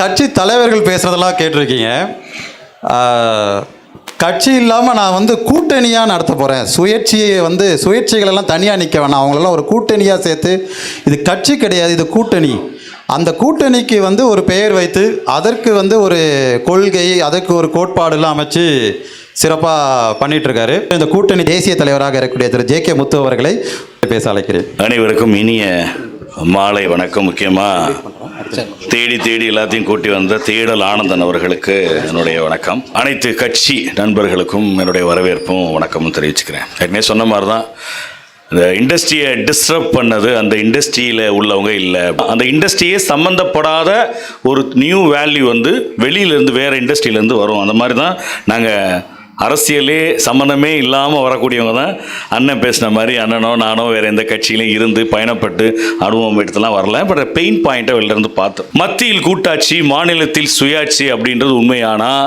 கட்சி தலைவர்கள் பேசுகிறதெல்லாம் கேட்டிருக்கீங்க. கட்சி இல்லாமல் நான் வந்து கூட்டணியாக நடத்த போகிறேன் சுயேட்சியை வந்து சுயேட்சைகளெல்லாம் தனியாக நிற்க வேணாம். அவங்களெல்லாம் ஒரு கூட்டணியாக சேர்த்து இது கட்சி கிடையாது இது கூட்டணி. அந்த கூட்டணிக்கு வந்து ஒரு பெயர் வைத்து அதற்கு வந்து ஒரு கொள்கை அதற்கு ஒரு கோட்பாடுலாம் அமைச்சு சிறப்பாக பண்ணிகிட்ருக்காரு இந்த கூட்டணி தேசிய தலைவராக இருக்கக்கூடிய திரு. ஜே கே முத்து அவர்களை பேச அழைக்கிறேன். அனைவருக்கும் இனிய மாலை வணக்கம். முக்கியமாக தேடி தேடி எல்லாத்தையும் கூட்டி வந்த தேடல் ஆனந்தன் அவர்களுக்கு என்னுடைய வணக்கம். அனைத்து கட்சி நண்பர்களுக்கும் என்னுடைய வரவேற்பும் வணக்கமும் தெரிவிச்சுக்கிறேன். ஏற்கனவே சொன்ன மாதிரி தான் இந்த இண்டஸ்ட்ரியை டிஸ்டர்ப் பண்ணது அந்த இண்டஸ்ட்ரியில் உள்ளவங்க இல்லை. அந்த இண்டஸ்ட்ரியே சம்மந்தப்படாத ஒரு நியூ வேல்யூ வந்து வெளியிலேருந்து வேறு இண்டஸ்ட்ரியிலேருந்து வரும். அந்த மாதிரி தான் நாங்கள் அரசியலே சம்மந்தமே இல்லாமல் வரக்கூடியவங்க தான் அண்ணன் பேசின மாதிரி அண்ணனோ நானோ வேறு எந்த கட்சியிலையும் இருந்து பயணப்பட்டு அனுபவம் எடுத்துலாம் வரல. பட் பெயின் பாயிண்ட்டை வெளிலேருந்து பார்த்தோம். மத்தியில் கூட்டாட்சி மாநிலத்தில் சுயாட்சி அப்படின்றது உண்மையானால்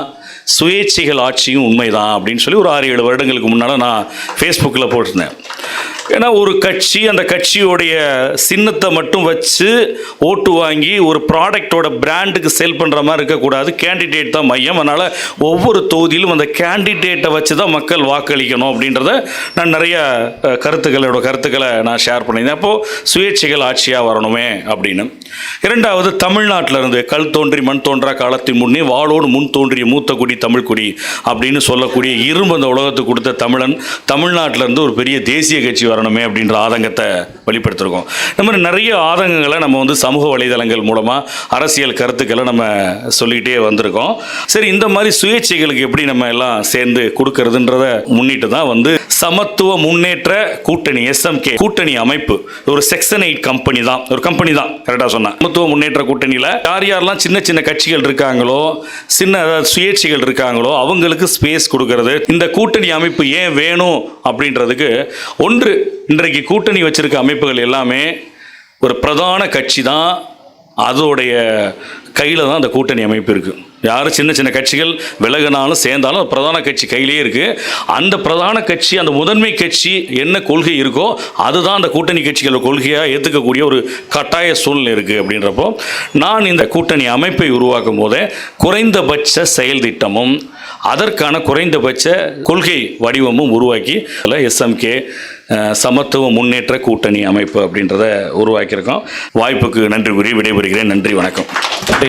சுயேட்சிகள் ஆட்சியும் உண்மைதான் அப்படின்னு சொல்லி ஒரு ஆறு ஏழு வருடங்களுக்கு முன்னால் நான் ஃபேஸ்புக்கில் போட்டிருந்தேன். ஏன்னா ஒரு கட்சி அந்த கட்சியோடைய சின்னத்தை மட்டும் வச்சு ஓட்டு வாங்கி ஒரு ப்ராடக்டோட பிராண்டுக்கு செல் பண்ணுற மாதிரி இருக்கக்கூடாது. கேண்டிடேட் தான் மையம். அதனால் ஒவ்வொரு தொகுதியிலும் அந்த கேண்டிடேட்டை வச்சு தான் மக்கள் வாக்களிக்கணும் அப்படின்றத நான் நிறைய கருத்துக்களோட கருத்துக்களை நான் ஷேர் பண்ணியிருந்தேன். அப்போது சுயேட்சைகள் ஆட்சியாக வரணுமே அப்படின்னு. இரண்டாவது தமிழ்நாட்டில் இருந்து கல் தோன்றி மண் தோன்றா காலத்தின் முன்னே வாளோடு முன் தோன்றிய மூத்த குடி தமிழ் குடி அப்படின்னு சொல்லக்கூடிய இரும்பு அந்த உலகத்துக்கு கொடுத்த தமிழன் தமிழ்நாட்டிலேருந்து ஒரு பெரிய தேசிய கட்சி வரணும். அப்படின்ற ஆதங்கத்தை வெளிப்படுத்திருக்கோம். இந்த மாதிரி நிறைய ஆதங்கங்களை நம்ம வந்து சமூக வலைதளங்கள் மூலமாக அரசியல் கருத்துக்களை நம்ம சொல்லிகிட்டே வந்திருக்கோம். சரி இந்த மாதிரி சுயேட்சைகளுக்கு எப்படி நம்ம எல்லாம் சேர்ந்து கொடுக்கறதுன்றத முன்னிட்டு தான் வந்து சமத்துவ முன்னேற்ற கூட்டணி எஸ்எம்கே கூட்டணி அமைப்பு. ஒரு செக்ஷன் எயிட் கம்பெனி தான். ஒரு கம்பெனி தான் கரெக்டாக சொன்னேன் சமத்துவ முன்னேற்ற கூட்டணியில் யார் யாரெல்லாம் சின்ன சின்ன கட்சிகள் இருக்காங்களோ சின்ன சுயேட்சைகள் இருக்காங்களோ அவங்களுக்கு ஸ்பேஸ் கொடுக்கறது இந்த கூட்டணி அமைப்பு ஏன் வேணும் அப்படின்றதுக்கு ஒன்று இன்றைக்கு கூட்டணி வச்சிருக்க அமைப்புகள் எல்லாமே ஒரு பிரதான கட்சி தான் அதோடைய கையில் தான் அந்த கூட்டணி அமைப்பு இருக்குது யாரும் சின்ன சின்ன கட்சிகள் விலகினாலும் சேர்ந்தாலும் பிரதான கட்சி கையிலேயே இருக்குது அந்த பிரதான கட்சி அந்த முதன்மை கட்சி என்ன கொள்கை இருக்கோ அதுதான் அந்த கூட்டணி கட்சிகள் கொள்கையாக ஏற்றுக்கக்கூடிய ஒரு கட்டாய சூழ்நிலை இருக்குது அப்படின்றப்போ நான் இந்த கூட்டணி அமைப்பை உருவாக்கும் போதே குறைந்தபட்ச செயல் திட்டமும் அதற்கான குறைந்தபட்ச கொள்கை வடிவமும் உருவாக்கி எஸ்எம்கே சமத்துவ முன்னேற்ற கூட்டணி அமைப்பு அப்படின்றத உருவாக்கியிருக்கோம். வாய்ப்புக்கு நன்றி கூறி விடைபெறுகிறேன். நன்றி வணக்கம்.